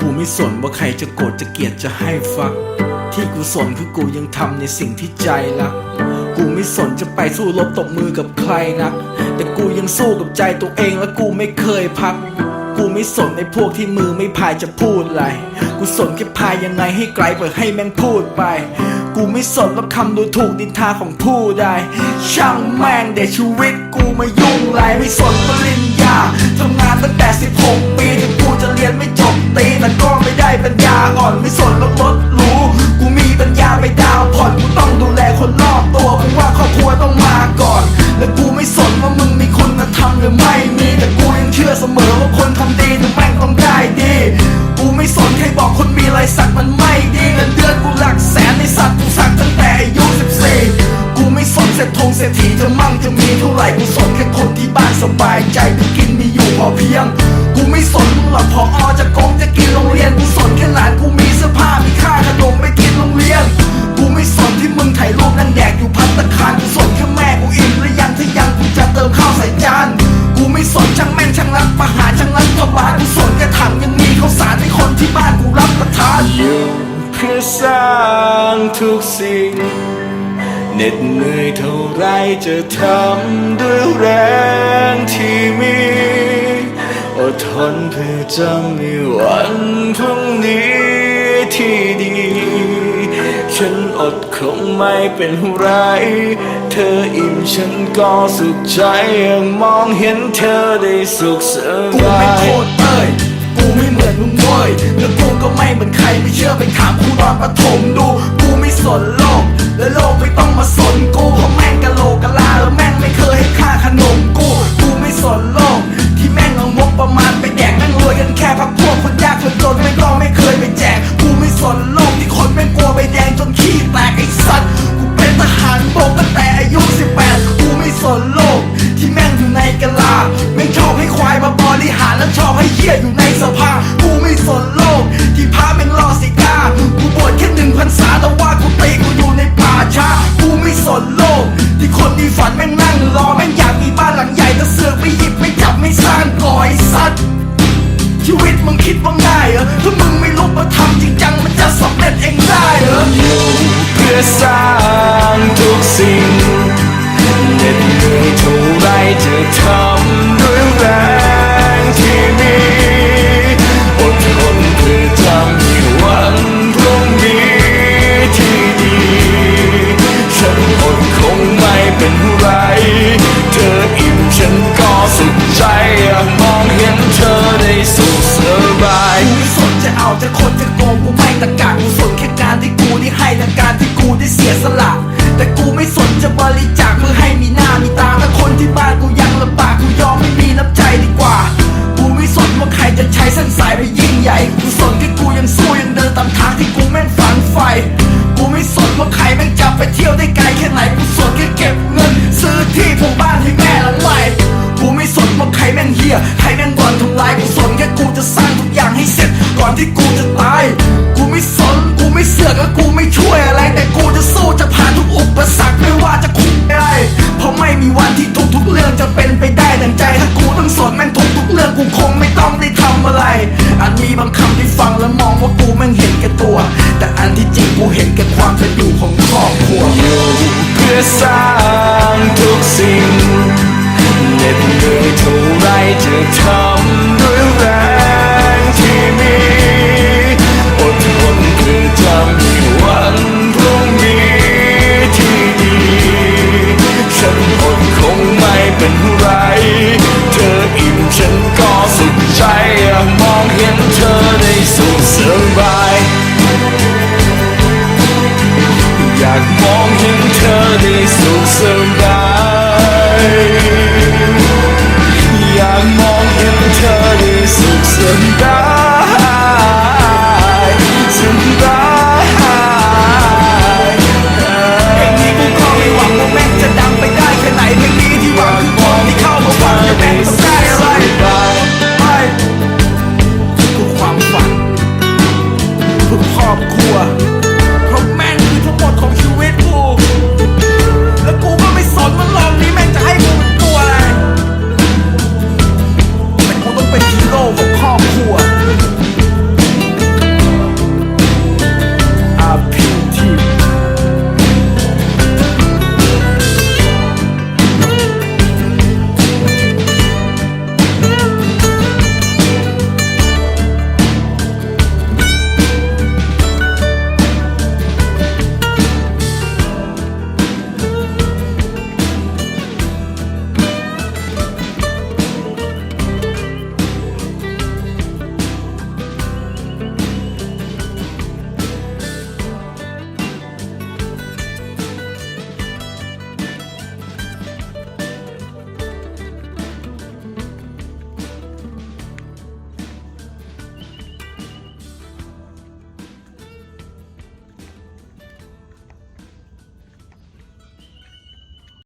กูไม่สนว่าใครจะโกรธจะเกลียดจะให้ฟัก ที่กูสนคือกูยังทำในสิ่งที่ใจรัก กูไม่สนจะไปสู้รบตบมือกับใครนะ แต่กูยังสู้กับใจตัวเองและกูไม่เคยพัก กูไม่สนในพวกที่มือไม่พายจะพูดอะไร กูสนแค่พายยังไงให้ไกลเปิดให้แม่งพูดไปกูไม่สนรับคำดูถูกดินทาของผู้ใด ช่างแม่งเดี๋ยวชีวิตกูมายุ่งไรไม่สนปริญญาทำงานตั้งแต่ 16 ปี จะเรียนไม่จบตีแต่ก็ไม่ได้ปัญญาอ่อนไม่สนแล้วรถหรู้ กูมีปัญญาไปดาวผ่อนกูต้องดูแลคนรอบตัวกูว่าครอบครัวต้องมาก่อน และกูไม่สนว่ามึงมีคุณธรรมหรือไม่มีแต่กูยังเชื่อเสมอว่าคนทำดีแต่แม่งต้องได้ดี กูไม่สนใครบอกคนมีรายสักมันไม่ดีเงินเดือนกูหลักแสนในสัตว์กูสักตั้งแต่อายุ14กูไม่สนเศรษฐงเศรษฐีจะมั่งจะมีเท่าไหร่กูสนแค่คนที่บ้านสบายใจกินมีอยู่พอเพียง กูไม่สนมึงหรอกพออจะโกงจะกินโรงเรียนกูสนแค่หลานกูมีเสื้อผ้ามีค่าขนมไปกินโรงเรียน กูไม่สนที่มึงถ่ายรูปนั่งแดกอยู่พัตตาคารกูสนแค่แม่กูอิ่มหรือยังถ้ายังกูจะเติมข้าวใส่จานกูไม่สนช่างแม่งช่างรักประหารช่างรักกบาลกูสนแค่ถังยังมีข้าวสารให้คนที่บ้านกูรับประทานอยู่เพื่อสร้างทุกสิ่งเหน็ดเหนื่อยเท่าไรจะทำด้วยแรงที่มี อดทนเพื่อจะมีวันพรุ่งนี้ที่ดี ฉันอดคงไม่เป็นไร เธออิ่มฉันก็สุขใจยังมองเห็นเธอได้สุขสบายกูไม่โทษเอ้ยกูไม่เหมือนมึงเว้ยแล้วกูก็ไม่เหมือนใครไม่เชื่อไปถามครูตอนประถมดู กูไม่สนโลก สนโลกที่คนแม่งกลัวใบแดงจนขี้แตกไอ้สัตว์กูเป็นทหารบกตั้งแต่อายุ 18 กูไม่สนโลก ที่แม่งอยู่ในกะลาแม่งชอบให้ควายมาบริหารแล้วชอบให้เหี้ยอยู่ในสภา กูไม่สนโลก ที่พาแม่งรอสิกากูบวชแค่หนึ่งพรรษาแต่ว่ากูตีกูอยู่ในป่าช้า กูไม่สนโลก ที่คนที่ฝันแม่งนั่งรอแม่งอยากมีบ้านหลังใหญ่แต่เสือกไม่หยิบไม่จับไม่สร้างก่อไอ้สัตว์ มึงคิดว่าง่ายเหรอถ้ามึงไม่ลุกมาทำจริงจังมันจะสำเร็จเองได้เหรออยู่เพื่อสร้างทุกสิ่งเหน็ดเหนื่อยเท่าไรจะทำ จะเอาจะคนจะโกงกูไม่ตะกากูสนแค่การที่กูได้ให้และการที่กูได้เสียสละ แต่กูไม่สนจะบริจาคเพื่อให้มีหน้ามีตาและคนที่บ้านกูยังลำบากกูยอมไม่มีน้ำใจดีกว่า กูไม่สนว่าใครจะใช้เส้นสายไปยิ่งใหญ่กูสนแค่กูยังสู้ยังเดินตามทางที่กูแม่ง อันที่จริงกูเห็นแก่ความเป็นอยู่ของครอบครัวอยู่เพื่อสร้าง peu prendre quoi